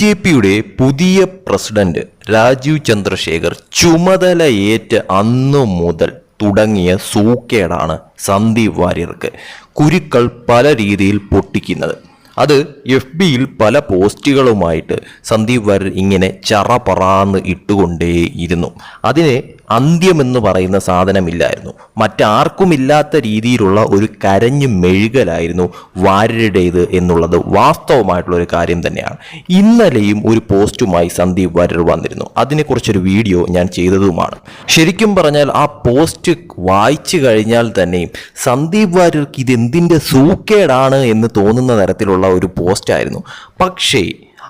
J പിയുടെ പുതിയ president Rajeev Chandrasekhar ചുമതലയേറ്റ അന്നു മുതൽ തുടങ്ങിയ സൂക്കേടാണ് സന്ദീപ് വാര്യർക്ക്. കുരുക്കൾ പല രീതിയിൽ പൊട്ടിക്കുന്നത്. അത് എഫ് ബിയിൽ പല പോസ്റ്റുകളുമായിട്ട് സന്ദീപ് വരൻ ഇങ്ങനെ ചറ പറാന്ന് ഇട്ടുകൊണ്ടേയിരുന്നു. അതിന് അന്ത്യമെന്ന് പറയുന്ന സാധനമില്ലായിരുന്നു. മറ്റാർക്കുമില്ലാത്ത രീതിയിലുള്ള ഒരു കരഞ്ഞു മെഴുകലായിരുന്നു വാര്യരുടേത് എന്നുള്ളത് വാസ്തവമായിട്ടുള്ള ഒരു കാര്യം തന്നെയാണ്. ഇന്നലെയും ഒരു പോസ്റ്റുമായി സന്ദീപ് വാര്യർ വന്നിരുന്നു. അതിനെക്കുറിച്ചൊരു വീഡിയോ ഞാൻ ചെയ്തതുമാണ്. ശരിക്കും പറഞ്ഞാൽ ആ പോസ്റ്റ് വായിച്ചു കഴിഞ്ഞാൽ തന്നെയും സന്ദീപ് വാര്യർക്ക് ഇതെന്തിന്റെ സൂക്കേടാണ് എന്ന് തോന്നുന്ന തരത്തിലുള്ള ഒരു പോസ്റ്റായിരുന്നു പക്ഷേ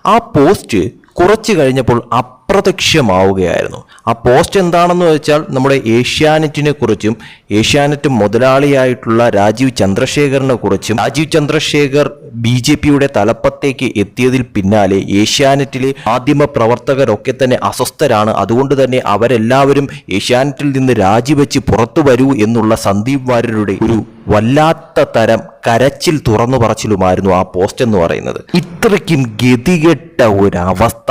ആ പോസ്റ്റ് കുറച്ച് കഴിഞ്ഞപ്പോൾ അപ്രത്യക്ഷമാവുകയായിരുന്നു. ആ പോസ്റ്റ് എന്താണെന്ന് വെച്ചാൽ നമ്മുടെ ഏഷ്യാനെറ്റിനെ കുറിച്ചും ഏഷ്യാനെറ്റ് മുതലാളിയായിട്ടുള്ള രാജീവ് ചന്ദ്രശേഖറിനെ കുറിച്ചും രാജീവ് ചന്ദ്രശേഖർ ബി ജെ പിയുടെ തലപ്പത്തേക്ക് എത്തിയതിൽ പിന്നാലെ ഏഷ്യാനെറ്റിലെ മാധ്യമ പ്രവർത്തകരൊക്കെ തന്നെ അസ്വസ്ഥരാണ്. അതുകൊണ്ട് തന്നെ അവരെല്ലാവരും ഏഷ്യാനെറ്റിൽ നിന്ന് രാജിവെച്ച് പുറത്തു വരൂ എന്നുള്ള സന്ദീപ് വാര്യരുടെ ഒരു വല്ലാത്ത തരം കരച്ചിൽ തുറന്നു പറച്ചിലുമായിരുന്നു ആ പോസ്റ്റ് എന്ന് പറയുന്നത്. ഇത്രയ്ക്കും ഗതികെട്ട ഒരവസ്ഥ.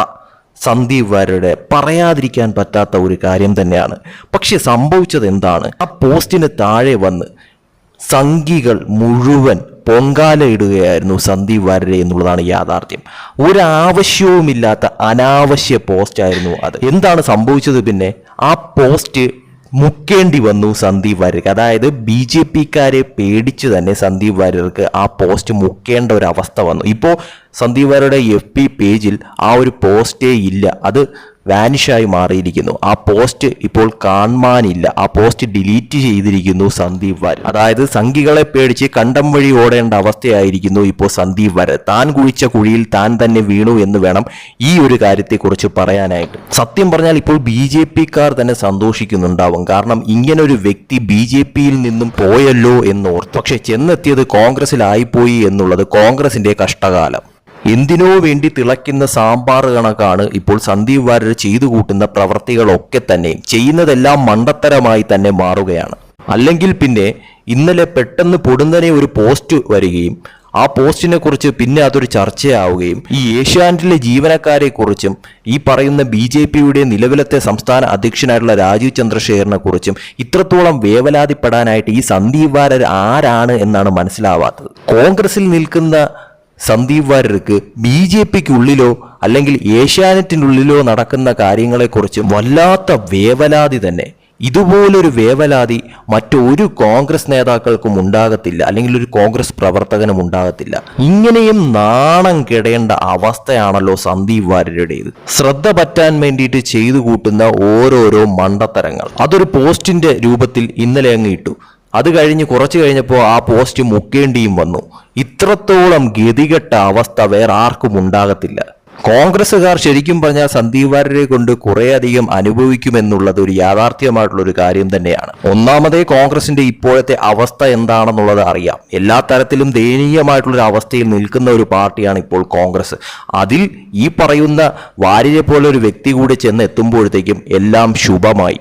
സന്ദീപ് വാര്യരുടെ പറയാതിരിക്കാൻ പറ്റാത്ത ഒരു കാര്യം തന്നെയാണ്. പക്ഷെ സംഭവിച്ചത് എന്താണ്? ആ പോസ്റ്റിന് താഴെ വന്ന് സംഘികൾ മുഴുവൻ പൊങ്കാല ഇടുകയായിരുന്നു സന്ദീപ് വാര്യരെ എന്നുള്ളതാണ് യാഥാർത്ഥ്യം. ഒരാവശ്യവുമില്ലാത്ത അനാവശ്യ പോസ്റ്റായിരുന്നു അത്. എന്താണ് സംഭവിച്ചത് പിന്നെ? ആ പോസ്റ്റ് മുക്കേണ്ടി വന്നു സന്ദീപ് വാര്യർക്ക്. അതായത് ബി ജെ പിക്കാരെ പേടിച്ച് തന്നെ സന്ദീപ് വാര്യർക്ക് ആ പോസ്റ്റ് മുക്കേണ്ട ഒരു അവസ്ഥ വന്നു. ഇപ്പോൾ സന്ദീപ് വാര്യരുടെ എഫ് പി പേജിൽ ആ ഒരു പോസ്റ്റേ ഇല്ല. അത് വാനിഷായി മാറിയിരിക്കുന്നു. ആ പോസ്റ്റ് ഇപ്പോൾ കാണാനില്ല ആ പോസ്റ്റ് ഡിലീറ്റ് ചെയ്തിരിക്കുന്നു സന്ദീപ് വാര്യർ. അതായത് സംഘികളെ പേടിച്ച് കണ്ടം വഴി ഓടേണ്ട അവസ്ഥയായിരിക്കുന്നു ഇപ്പോൾ സന്ദീപ് വാര്യർ. താൻ കുഴിച്ച കുഴിയിൽ താൻ തന്നെ വീണു എന്ന് വേണം ഈ ഒരു കാര്യത്തെക്കുറിച്ച് പറയാനായിട്ട്. സത്യം പറഞ്ഞാൽ ഇപ്പോൾ ബി ജെ പിക്കാർ തന്നെ സന്തോഷിക്കുന്നുണ്ടാവും. കാരണം ഇങ്ങനെ ഒരു വ്യക്തി ബി ജെ പിയിൽ നിന്നും പോയല്ലോ എന്നോർത്ത്. പക്ഷെ ചെന്നെത്തിയത് കോൺഗ്രസിലായിപ്പോയി എന്നുള്ളത് കോൺഗ്രസിന്റെ കഷ്ടകാലം. എന്തിനോ വേണ്ടി തിളയ്ക്കുന്ന സാമ്പാർ കണക്കാണ് ഇപ്പോൾ സന്ദീപ് വാര്യർ ചെയ്തു കൂട്ടുന്ന പ്രവർത്തികളൊക്കെ തന്നെ. ചെയ്യുന്നതെല്ലാം മണ്ടത്തരമായി തന്നെ മാറുകയാണ്. അല്ലെങ്കിൽ പിന്നെ ഇന്നലെ പെട്ടെന്ന് പൊടുന്നനെ ഒരു പോസ്റ്റ് വരികയും ആ പോസ്റ്റിനെ കുറിച്ച് പിന്നെ അതൊരു ചർച്ചയാവുകയും ഈ ഏഷ്യാനെറ്റിലെ ജീവനക്കാരെ കുറിച്ചും ഈ പറയുന്ന ബി ജെ പിയുടെ നിലവിലത്തെ സംസ്ഥാന അധ്യക്ഷനായിട്ടുള്ള രാജീവ് ചന്ദ്രശേഖരനെ കുറിച്ചും ഇത്രത്തോളം വേവലാതിപ്പെടാനായിട്ട് ഈ സന്ദീപ് വാരർ ആരാണ് എന്നാണ് മനസ്സിലാവാത്തത്. കോൺഗ്രസിൽ നിൽക്കുന്ന സന്ദീപ് വാര്യർക്ക് ബി ജെ പിക്കുള്ളിലോ അല്ലെങ്കിൽ ഏഷ്യാനെറ്റിനുള്ളിലോ നടക്കുന്ന കാര്യങ്ങളെക്കുറിച്ച് വല്ലാത്ത വേവലാതി തന്നെ. ഇതുപോലൊരു വേവലാതി മറ്റൊരു കോൺഗ്രസ് നേതാക്കൾക്കും ഉണ്ടാകത്തില്ല. അല്ലെങ്കിൽ ഒരു കോൺഗ്രസ് പ്രവർത്തകനും ഉണ്ടാകത്തില്ല. ഇങ്ങനെയും നാണം കെടേണ്ട അവസ്ഥയാണല്ലോ സന്ദീപ് വാര്യരുടേത്. ശ്രദ്ധ പറ്റാൻ വേണ്ടിയിട്ട് ചെയ്തു കൂട്ടുന്ന ഓരോരോ മണ്ടത്തരങ്ങൾ. അതൊരു പോസ്റ്റിന്റെ രൂപത്തിൽ ഇന്നലെ അങ്ങ് ഇട്ടു. അത് കഴിഞ്ഞ് കുറച്ച് കഴിഞ്ഞപ്പോൾ ആ പോസ്റ്റ് മുക്കേണ്ടിയും വന്നു. ഇത്രത്തോളം ഗതികെട്ട അവസ്ഥ വേറെ ആർക്കും ഉണ്ടാകത്തില്ല. കോൺഗ്രസ്സുകാർ ശരിക്കും പറഞ്ഞാൽ സന്ദീപ് വാര്യരെ കൊണ്ട് കുറേയധികം അനുഭവിക്കുമെന്നുള്ളത് ഒരു യാഥാർത്ഥ്യമായിട്ടുള്ള ഒരു കാര്യം തന്നെയാണ്. ഒന്നാമതേ കോൺഗ്രസിന്റെ ഇപ്പോഴത്തെ അവസ്ഥ എന്താണെന്നുള്ളത് അറിയാം. എല്ലാ തരത്തിലും ദയനീയമായിട്ടുള്ള അവസ്ഥയിൽ നിൽക്കുന്ന ഒരു പാർട്ടിയാണ് ഇപ്പോൾ കോൺഗ്രസ്. അതിൽ ഈ പറയുന്ന വാര്യരെ പോലെ ഒരു വ്യക്തി കൂടി ചെന്ന് എത്തുമ്പോഴത്തേക്കും എല്ലാം ശുഭമായി.